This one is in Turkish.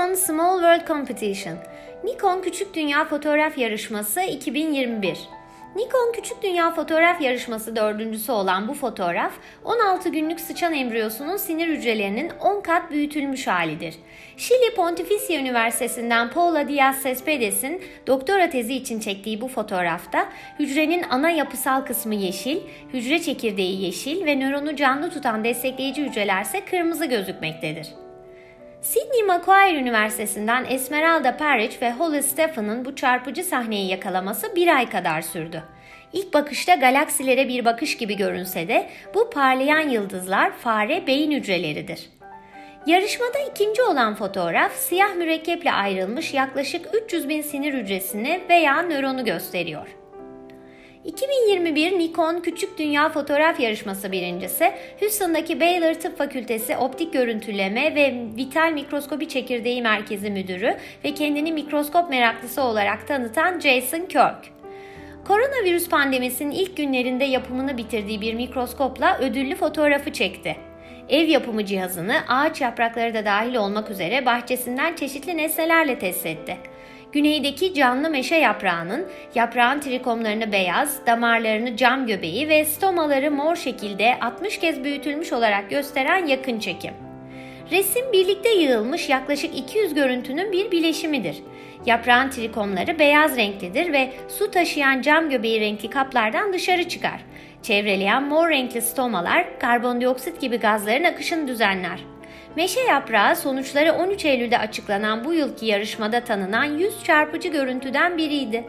Nikon Small World Competition Nikon Küçük Dünya Fotoğraf Yarışması 2021 Nikon Küçük Dünya Fotoğraf Yarışması dördüncüsü olan bu fotoğraf 16 günlük sıçan embriyosunun sinir hücrelerinin 10 kat büyütülmüş halidir. Şili Pontificia Üniversitesi'nden Paula Diaz Cespedes'in doktora tezi için çektiği bu fotoğrafta hücrenin ana yapısal kısmı yeşil, hücre çekirdeği yeşil ve nöronu canlı tutan destekleyici hücrelerse kırmızı gözükmektedir. Sydney Macquarie Üniversitesi'nden Esmeralda Parrish ve Holly Stephen'ın bu çarpıcı sahneyi yakalaması bir ay kadar sürdü. İlk bakışta galaksilere bir bakış gibi görünse de bu parlayan yıldızlar fare beyin hücreleridir. Yarışmada ikinci olan fotoğraf siyah mürekkeple ayrılmış yaklaşık 300 bin sinir hücresini veya nöronu gösteriyor. 2021 Nikon Küçük Dünya Fotoğraf Yarışması birincisi, Houston'daki Baylor Tıp Fakültesi Optik Görüntüleme ve Vital Mikroskopi Çekirdeği Merkezi Müdürü ve kendini mikroskop meraklısı olarak tanıtan Jason Kirk. Koronavirüs pandemisinin ilk günlerinde yapımını bitirdiği bir mikroskopla ödüllü fotoğrafı çekti. Ev yapımı cihazını ağaç yaprakları da dahil olmak üzere bahçesinden çeşitli nesnelerle test etti. Güneydeki canlı meşe yaprağının yaprağın trikomlarını beyaz, damarlarını cam göbeği ve stomaları mor şekilde 60 kez büyütülmüş olarak gösteren yakın çekim. Resim birlikte yığılmış yaklaşık 200 görüntünün bir bileşimidir. Yaprağın trikomları beyaz renklidir ve su taşıyan cam göbeği renkli kaplardan dışarı çıkar. Çevreleyen mor renkli stomalar karbondioksit gibi gazların akışını düzenler. Meşe yaprağı sonuçları 13 Eylül'de açıklanan bu yılki yarışmada tanınan 100 çarpıcı görüntüden biriydi.